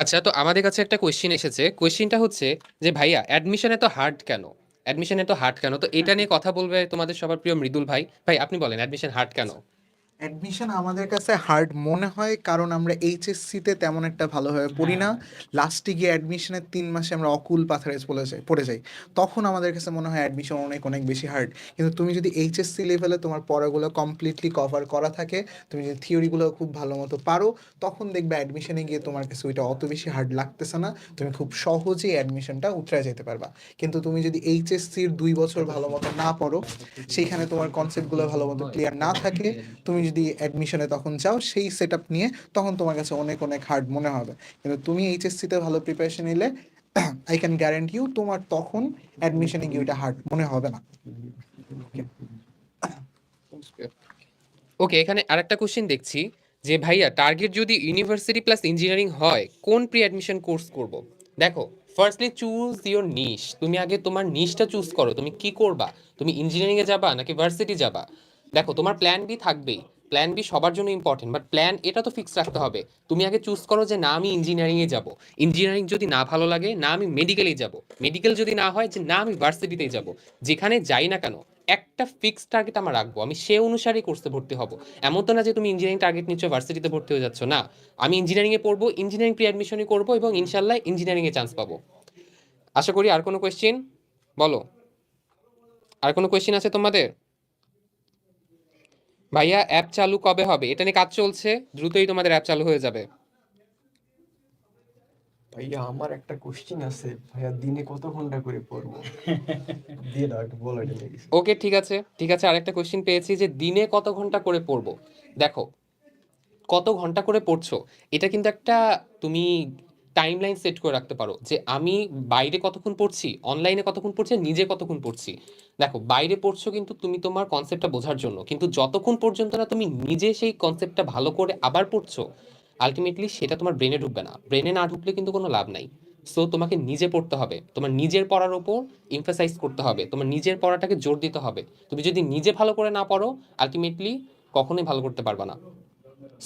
আচ্ছা তো আমাদের কাছে একটা কোয়েশ্চেন এসেছে। কোয়েশ্চেনটা হচ্ছে যে ভাইয়া অ্যাডমিশন এত হার্ড কেন? অ্যাডমিশন এত হার্ড কেন? তো এটা নিয়ে কথা বলবে তোমাদের সবার প্রিয় মৃদুল ভাই। ভাই আপনি বলেন অ্যাডমিশন হার্ড কেন? অ্যাডমিশন আমাদের কাছে হার্ড মনে হয় কারণ আমরা এইচএসসিতে তেমন একটা ভালোভাবে পড়ি না। লাস্টে গিয়ে অ্যাডমিশনের তিন মাসে আমরা অকুল পাথারে পড়ে যাই পড়ে যাই। তখন আমাদের কাছে মনে হয় অ্যাডমিশন অনেক অনেক বেশি হার্ড কিন্তু তুমি যদি এইচএসসি লেভেলে তোমার পড়াগুলো কমপ্লিটলি কভার করা থাকে তুমি যদি থিওরিগুলো খুব ভালো মতো পারো তখন দেখবে অ্যাডমিশনে গিয়ে তোমার কাছে ওইটা অত বেশি হার্ড লাগতেছে না। তুমি খুব সহজেই অ্যাডমিশনটা উতরে যেতে পারবা। কিন্তু তুমি যদি এইচএসসির দুই বছর ভালো মতো না পড়ো সেইখানে তোমার কনসেপ্টগুলো ভালো মতো ক্লিয়ার না থাকে তুমি যদি অ্যাডমিশনে তখন যাও সেই সেট নিয়ে তখন তোমার কাছে অনেক অনেক হার্ড মনে হবে। কিন্তু তুমি এইচএসসিতে ভালো প্রিপারেশন নিলে আই ক্যান গ্যারান্টি ইউ তোমার তখন অ্যাডমিশনে গিয়ে ওইটা হার্ড মনে হবে না। ওকে এখানে আরেকটা কোশ্চেন দেখছি, যে ভাইয়া টার্গেট যদি ইউনিভার্সিটি প্লাস ইঞ্জিনিয়ারিং হয়, কোন প্রি অ্যাডমিশন কোর্স করব? দেখো ফার্স্টলি চুজ ইওর নিশ তুমি আগে তোমার নিশটা চুজ করো, তুমি কি করবা? তুমি ইঞ্জিনিয়ারিং এ যাবা নাকি ভার্সিটি যাবা? দেখো, তোমার প্ল্যান বি থাকবেই। প্ল্যান বি সবার জন্য ইম্পর্টেন্ট বাট প্ল্যান এটা তো ফিক্স রাখতে হবে। তুমি আগে চুজ করো যে না, আমি ইঞ্জিনিয়ারিংয়ে যাব। ইঞ্জিনিয়ারিং যদি না ভালো লাগে, না আমি মেডিকেলেই যাব। মেডিকেল যদি না হয়, যে না, আমি ভার্সিটিতেই যাব। যেখানে যাই না কেন, একটা ফিক্সড টার্গেট আমার রাখব। আমি সে অনুসারেই কোর্সে ভর্তি হব। এমন তো না যে তুমি ইঞ্জিনিয়ারিং টার্গেট নিচ্ছ ভার্সিটিতে ভর্তি হয়ে যাচ্ছ। না, আমি ইঞ্জিনিয়ারিংয়ে পড়ব ইঞ্জিনিয়ারিং প্রি অ্যাডমিশনই করব এবং ইনশাল্লাহ ইঞ্জিনিয়ারিংয়ে চান্স পাবো। আশা করি আর কোনো কোয়েশ্চেন বলো। আর কোনো কোয়েশ্চেন আছে তোমাদের? ভাইয়া অ্যাপ চালু কবে হবে? এটা নিয়ে কাজ চলছে দ্রুতই তোমাদের অ্যাপ চালু হয়ে যাবে। ভাইয়া আমার একটা কোশ্চেন আছে। ভাইয়া দিনে কত ঘণ্টা করে পড়ব? দিয়ে দাও একটু বলো এটা ওকে ঠিক আছে। ঠিক আছে আরেকটা কোশ্চেন পেয়েছি যে দিনে কত ঘণ্টা করে পড়ব? দেখো কত ঘণ্টা করে পড়ছো? এটা কিন্তু একটা তুমি টাইমলাইন সেট করে রাখতে পারো যে আমি বাইরে কতক্ষণ পড়ছি অনলাইনে কতক্ষণ পড়ছি নিজে কতক্ষণ পড়ছি। দেখো, বাইরে পড়ছো কিন্তু তুমি তোমার কনসেপ্টটা বোঝার জন্য, কিন্তু যতক্ষণ পর্যন্ত না তুমি নিজে সেই কনসেপ্টটা ভালো করে আবার পড়ছো আলটিমেটলি সেটা তোমার ব্রেনে ঢুকবে না। ব্রেনে না ঢুকলে কিন্তু কোনো লাভ নাই। সো তোমাকে নিজে পড়তে হবে। তোমার নিজের পড়ার ওপর এমফাসাইজ করতে হবে। তোমার নিজের পড়াটাকে জোর দিতে হবে। তুমি যদি নিজে ভালো করে না পড়ো আলটিমেটলি কখনোই ভালো করতে পারবা না।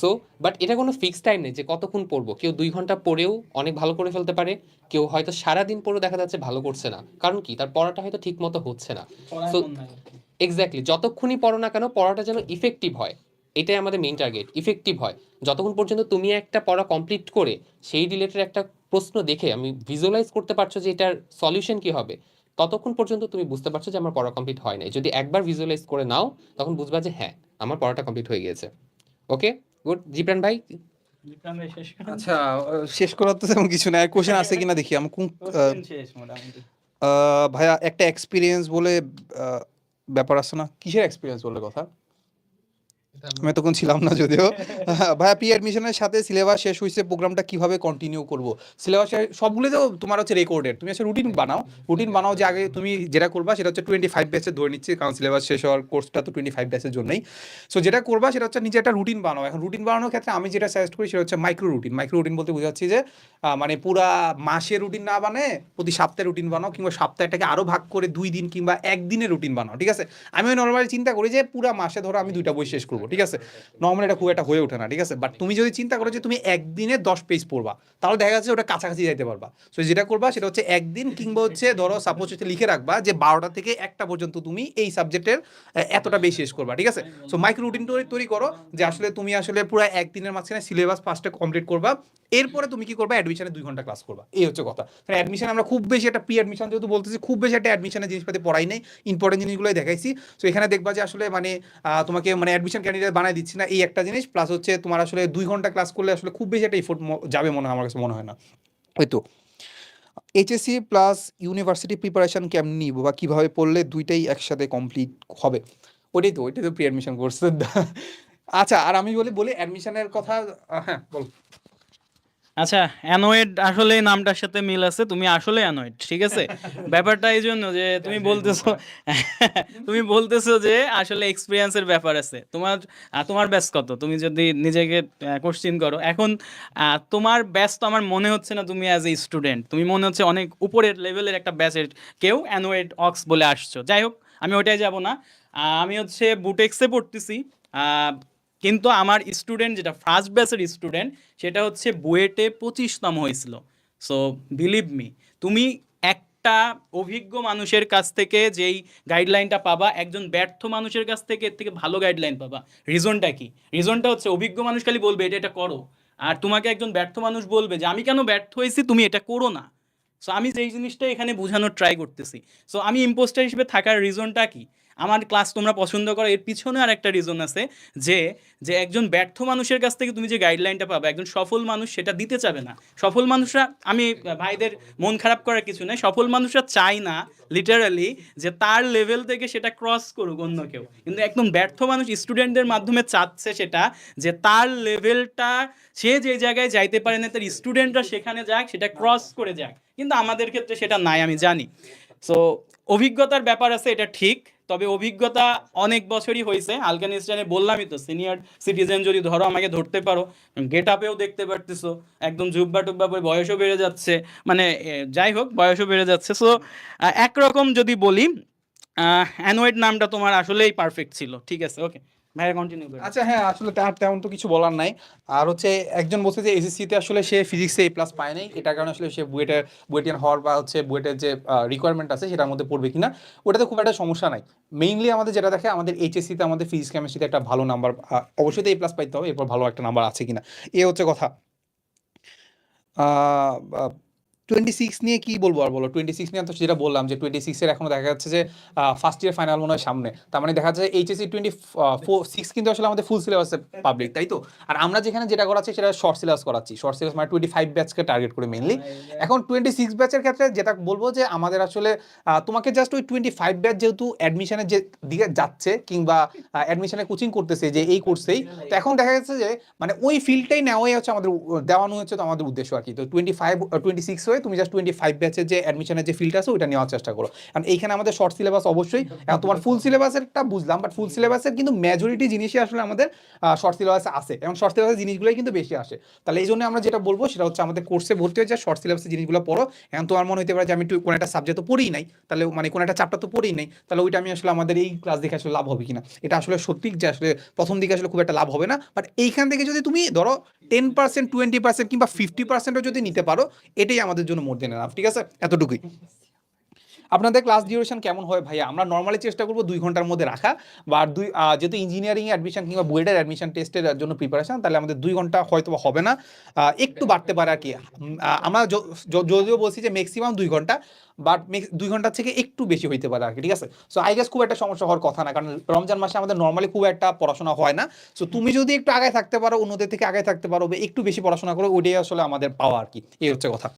সো বাট এটা কোনো ফিক্স টাইম নেই যে কতক্ষণ পড়ব। কেউ দুই ঘণ্টা পড়েও অনেক ভালো করে ফেলতে পারে কেউ হয়তো সারাদিন পড়েও দেখা যাচ্ছে ভালো করছে না। কারণ কি? তার পড়াটা হয়তো ঠিক মতো হচ্ছে না। So, এক্স্যাক্টলি যতক্ষণই পড়ো না কেন পড়াটা যেন ইফেক্টিভ হয়। এটাই আমাদের মেইন টার্গেট ইফেক্টিভ হয়। যতক্ষণ পর্যন্ত তুমি একটা পড়া কমপ্লিট করে সেই রিলেটেড একটা প্রশ্ন দেখে আমি ভিজুয়ালাইজ করতে পারছ যে এটার সলিউশন কি হবে ততক্ষণ পর্যন্ত তুমি বুঝতে পারছ যে আমার পড়া কমপ্লিট হয় নাই। যদি একবার ভিজুয়ালাইজ করে নাও তখন বুঝবা যে হ্যাঁ আমার পড়াটা কমপ্লিট হয়ে গিয়েছে। ওকে গুড জিপ্রান ভাই ভাই আচ্ছা শেষ করার তো তেমন কিছু না কোশ্চেন আছে কিনা দেখি আমি কোন ভাইয়া একটা এক্সপিরিয়েন্স বলে আহ, ব্যাপার আছে না? কিসের এক্সপিরিয়েন্স বলে কথা? আমি তখন ছিলাম না যদিও। ভাইয়া পি অ্যাডমিশনের সাথে সিলেবাস শেষ হয়েছে প্রোগ্রামটা কীভাবে কন্টিনিউ করব? সিলেবাস সবগুলো তো তোমার হচ্ছে রেকর্ডেড তুমি হচ্ছে রুটিন বানাও। রুটিন বানাও যে আগে তুমি যেটা করবা, সেটা হচ্ছে টোয়েন্টি ফাইভ ব্যাচে ধরে নিচ্ছি, কারণ সিলেবাস শেষ হওয়ার কোর্সটা তো টোয়েন্টি ফাইভ ব্যাচের জন্যই। সো যেটা করবা, সেটা হচ্ছে নিজে একটা রুটিন বানাও। এখন রুটিন বানানোর ক্ষেত্রে আমি যেটা সাজেস্ট করি, সেটা হচ্ছে মাইক্রো রুটিন মাইক্রো রুটিন বলতে বোঝাচ্ছি যে মানে পুরা মাসের রুটিন না বানায়, প্রতি সপ্তাহে রুটিন বানাও, কিংবা সপ্তাহটাকে আরও ভাগ করে দুই দিন কিংবা একদিনের রুটিন বানাও, ঠিক আছে? আমি নর্মালি চিন্তা করি যে পুরা মাসে ধরো আমি দুইটা বই শেষ করব ঠিক আছে? নর্মালি এটা খুব একটা হয়ে ওঠে না, ঠিক আছে? বাট তুমি যদি চিন্তা করো যে তুমি একদিনে দশ পেজ পড়বা, তাহলে দেখা যাচ্ছে ওটা কাছাকাছি যাইতে পারবা। সো যেটা করবা সেটা হচ্ছে একদিন কিংবা হচ্ছে ধরো সাপোজ হচ্ছে লিখে রাখবা যে বারোটা থেকে একটা পর্যন্ত তুমি এই সাবজেক্টের এতটা বেশি শেষ করবা, ঠিক আছে? সো মাইক্রো রুটিন তৈরি করো যে আসলে তুমি আসলে পুরো একদিনের মাঝখানে সিলেবাস ফার্স্টে কমপ্লিট করবা। এরপরে তুমি কি করবা? অ্যাডমিশনে দুই ঘণ্টা ক্লাস করবা। এই হচ্ছে কথা। কারণ অ্যাডমিশন আমরা খুব বেশি একটা প্রি অ্যাডমিশন যেহেতু বলতেছি, খুব বেশি একটা অ্যাডমিশনের জিনিসপাতি পড়াই নেই। ইম্পর্টেন্ট জিনিসগুলোই দেখাইছি। সো এখানে দেখবা যে আসলে মানে তোমাকে মানে অ্যাডমিশন ক্যান্ডিডেট বানাই দিচ্ছি না, এই একটা জিনিস প্লাস হচ্ছে তোমার আসলে দুই ঘণ্টা ক্লাস করলে আসলে খুব বেশি একটা ইফোর্ট যাবে মনে হয়, আমার কাছে মনে হয় না। ওই তো এইচএসসি প্লাস ইউনিভার্সিটি প্রিপারেশন কেমন নিব বা কীভাবে পড়লে দুইটাই একসাথে কমপ্লিট হবে? ওইটাই তো ওইটাই তো প্রি অ্যাডমিশন কোর্স আচ্ছা আর আমি বলি বলি অ্যাডমিশনের কথা হ্যাঁ বল। আচ্ছা অ্যানোয়েড আসলে নামটার সাথে মিল আছে তুমি আসলে অ্যানোয়েড ঠিক আছে? ব্যাপারটা এই জন্য যে তুমি বলতেছো তুমি বলতেছো যে আসলে এক্সপিরিয়েন্সের ব্যাপার আছে। তোমার তোমার ব্যাস কত? তুমি যদি নিজেকে কোশ্চিন করো। এখন আহ, তোমার ব্যাস তো আমার মনে হচ্ছে না তুমি অ্যাজ এ স্টুডেন্ট তুমি মনে হচ্ছে অনেক উপরের লেভেলের একটা ব্যাচের কেউ অ্যানোয়েড অক্স বলে আসছো। যাই হোক আমি ওইটাই যাব না। আমি হচ্ছে বুটেক্সে পড়তেছি। আহ, কিন্তু আমার স্টুডেন্ট যেটা ফার্স্ট ব্যাচের স্টুডেন্ট সেটা হচ্ছে বুয়েটে পঁচিশতম হয়েছিল। সো বিলিভ মি তুমি একটা অভিজ্ঞ মানুষের কাছ থেকে যেই গাইডলাইনটা পাবা, একজন ব্যর্থ মানুষের কাছ থেকে এর থেকে ভালো গাইডলাইন পাবা। রিজনটা কি? রিজনটা হচ্ছে অভিজ্ঞ মানুষ খালি বলবে, এটা এটা করো। আর তোমাকে একজন ব্যর্থ মানুষ বলবে যে, আমি কেন ব্যর্থ হয়েছি? তুমি এটা করো না। সো আমি যেই জিনিসটা এখানে বোঝানোর ট্রাই করতেছি। সো আমি ইম্পোস্টার হিসেবে থাকার রিজনটা কি? আমার ক্লাস তোমরা পছন্দ করো, এর পিছনে আর একটা রিজন আছে যে যে একজন ব্যর্থ মানুষের কাছ থেকে তুমি যে গাইডলাইনটা পাবে, একজন সফল মানুষ সেটা দিতে চাবে না। সফল মানুষরা, আমি ভাইদের মন খারাপ করার কিছু নেই, সফল মানুষরা চায় না লিটারালি যে তার লেভেল থেকে সেটা ক্রস করুক অন্য কেউ। কিন্তু একদম ব্যর্থ মানুষ স্টুডেন্টদের মাধ্যমে চাচ্ছে সেটা, যে তার লেভেলটা সে যে জায়গায় যাইতে পারে না, তার স্টুডেন্টরা সেখানে যাক, সেটা ক্রস করে যাক। কিন্তু আমাদের ক্ষেত্রে সেটা নাই, আমি জানি। সো অভিজ্ঞতার ব্যাপার আছে, এটা ঠিক। তবে অভিজ্ঞতা অনেক বছরই হয়েছে। আলকানিস্তানে বললামই তো সিনিয়র সিটিজেন যদি ধরো আমাকে ধরতে পারো গেট আপেও দেখতে পারতেছো, একদম জুব্বা টুব্বা পরে বয়সও বেড়ে যাচ্ছে মানে যাই হোক, বয়সও বেড়ে যাচ্ছে। সো একরকম যদি বলি অ্যানোয়েড নামটা তোমার আসলেই পারফেক্ট ছিল, ঠিক আছে ওকে ভাইয়া আচ্ছা হ্যাঁ আসলে তার তেমন তো কিছু বলার নাই। আর হচ্ছে একজন বলছে যে এসএসসিতে আসলে সে ফিজিক্সে এ প্লাস পায় নাই। এটার কারণে আসলে সে বুয়েটের, বুয়েটিয়ান হওয়ার বা হচ্ছে বুয়েটের যে রিকোয়ারমেন্ট আছে সেটার মধ্যে পড়বে কিনা, ওটাতে খুব একটা সমস্যা নাই। মেইনলি আমাদের যেটা দেখে, আমাদের এইচএসসিতে আমাদের ফিজিক্স কেমিস্ট্রিতে একটা ভালো নাম্বার অবশ্যই তো এ প্লাস পাইতে হবে, এরপর ভালো একটা নাম্বার আছে কিনা। এ হচ্ছে কথা। টোয়েন্টি সিক্স নিয়ে কি বলব আর বলো? টোয়েন্টি সিক্স নিয়ে তো যেটা বললাম যে টোয়েন্টি সিক্সের এখনও দেখা যাচ্ছে যে ফার্স্ট ইয়ার ফাইনাল মনে হয় সামনে। তার মানে দেখা যাচ্ছে এইচএসসি টোয়েন্টি ফোর সিক্স কিন্তু আসলে আমাদের ফুল সিলেবাসে পাবলিক তাই তো? আর আমরা যেখানে যেটা করাচ্ছি সেটা শর্ট সিলেবাস করাচ্ছি। শর্ট সিলেবাস মানে টোয়েন্টি ফাইভ ব্যাচকে টার্গেট করে মেনলি এখন টোয়েন্টি সিক্স ব্যাচের ক্ষেত্রে যেটা বলব যে, আমাদের আসলে তোমাকে জাস্ট ওই টোয়েন্টি ফাইভ ব্যাচ যেহেতু অ্যাডমিশনের যে দিকে যাচ্ছে কিংবা অ্যাডমিশনে কোচিং করতেছে যে এই কোর্সেই তো এখন দেখা যাচ্ছে যে মানে ওই ফিল্ডটাই নেওয়াই হচ্ছে আমাদের দেওয়ানো হচ্ছে তো আমাদের উদ্দেশ্য আর কি। তো টোয়েন্টি ফাইভ টোয়েন্টি সিক্স হয়ে তুমি জাস্ট টোয়েন্টি ফাইভ ব্যাচের যে অ্যাডমিশনের যে ফিল্ড আছে, ওইটা নেওয়ার চেষ্টা করো। কারণ এইখানে আমাদের শর্ট সিলেবাস অবশ্যই এখন তোমার ফুল সিলেবাসেরটা বুঝলাম বাট ফুল সিলেবাসের কিন্তু মেজরিটি জিনিসই আসলে আমাদের শর্ট সিলেবাসে আসে এবং শর্ট সিলেবাসের জিনিসগুলোই কিন্তু বেশি আসে। তাহলে এই জন্য আমরা যেটা বলব, সেটা হচ্ছে আমাদের কোর্সে ভর্তি হয়ে যায় শর্ট সিলেবাসের জিনিসগুলো পড়ো। এখন তোমার মনে হতে পারে যে আমি একটু কোনো একটা সাবজেক্ট তো পড়েই নাই, তাহলে মানে কোনো একটা চাপটা তো পড়েই নাই, তাহলে ওইটা আমি আসলে আমাদের এই ক্লাস দেখে আসলে লাভ হবে কিনা? এটা আসলে সত্যি যে আসলে প্রথম দিকে আসলে খুব একটা লাভ হবে না। বাট এইখান থেকে যদি তুমি ধরো টেন পার্সেন্ট টোয়েন্টি পার্সেন্ট কিংবা ফিফটি পার্সেন্টও যদি নিতে পারো, এটাই আমাদের জন্য মোর দেন এনাফ ঠিক আছে? এতটুকুই। আপনাদের ক্লাস ডিউরেশন কেমন হয় ভাইয়া? আমরা নর্মালি চেষ্টা করব দুই ঘণ্টার মধ্যে রাখা, বা দুই যেহেতু ইঞ্জিনিয়ারিং অ্যাডমিশন কিংবা বুয়েটের অ্যাডমিশন টেস্টের জন্য প্রিপারেশন তাহলে আমাদের দুই ঘণ্টা হয়তো হবে না। একটু বাড়তে পারে আর কি। আমরা যদিও বলছি যে ম্যাক্সিমাম দুই ঘণ্টা বাট দুই ঘণ্টার থেকে একটু বেশি হইতে পারে আর কি, ঠিক আছে? সো আই গেস খুব একটা সমস্যা হওয়ার কথা না, কারণ রমজান মাসে আমাদের নর্মালি খুব একটা পড়াশোনা হয় না। সো তুমি যদি একটু আগে থাকতে পারো, অন্যদের থেকে আগে থাকতে পারো একটু বেশি পড়াশোনা করো, ওইটাই আসলে আমাদের পাওয়া আর কি, এই হচ্ছে কথা।